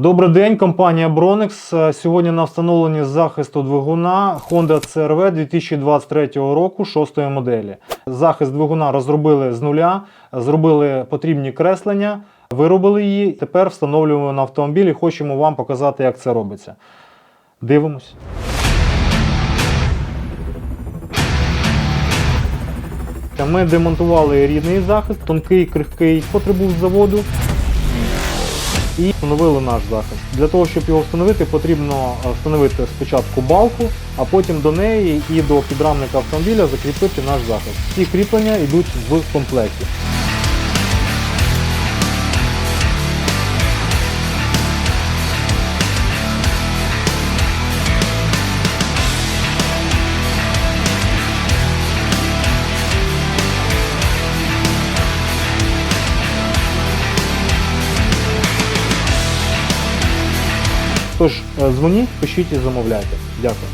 Добрий день, компанія Bronex. Е, Сьогодні на встановленні захисту двигуна Honda CRV 2023 року 6 моделі. Захист двигуна розробили з нуля, зробили потрібні креслення, виробили її. Тепер встановлюємо на автомобіль і хочемо вам показати, як це робиться. Дивимось. Ми демонтували рідний захист, тонкий, крихкий, котрий був з заводу і встановили наш захист. Для того, щоб його встановити, потрібно е, встановити спочатку балку, а потім до неї і до підрамника автомобіля закріпити наш захист. Ці кріплення йдуть в комплекті. Тож е, дзвоніть, пишіть і замовляйте. Дякую.